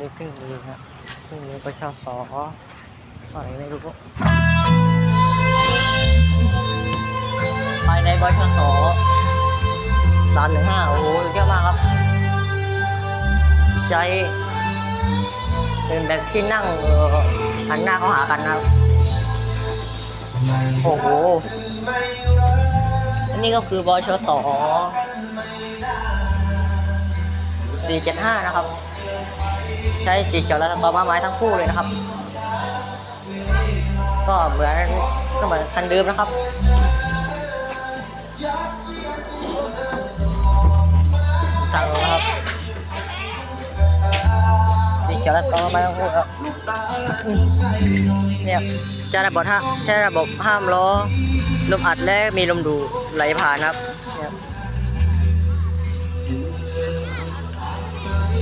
นี้ครึ่งนี้ครับครึ่งนี้ประชาสออะไรไม่รู้ภายในบอชสอสามหนึ่งห้าโอ้โหเยอะมากครับ ใช้เป็นแบบที่นั่งหันหน้าเข้าหากันนะครับ โอ้โห อันนี้ก็คือบอชสอ 475 นะครับ ใช้สีเขียวและตอมาไม้ทั้งคู่เลยนะครับ ก็เหมือนก็เหมือนคันเดิมนะครับทางนะครับสีเขียวและตอมาไม้ทั้งคู่ครับเนี่ยจะระบบห้าจะระบบห้ามล้อลมอัดและมีลมดูไหลผ่านครับ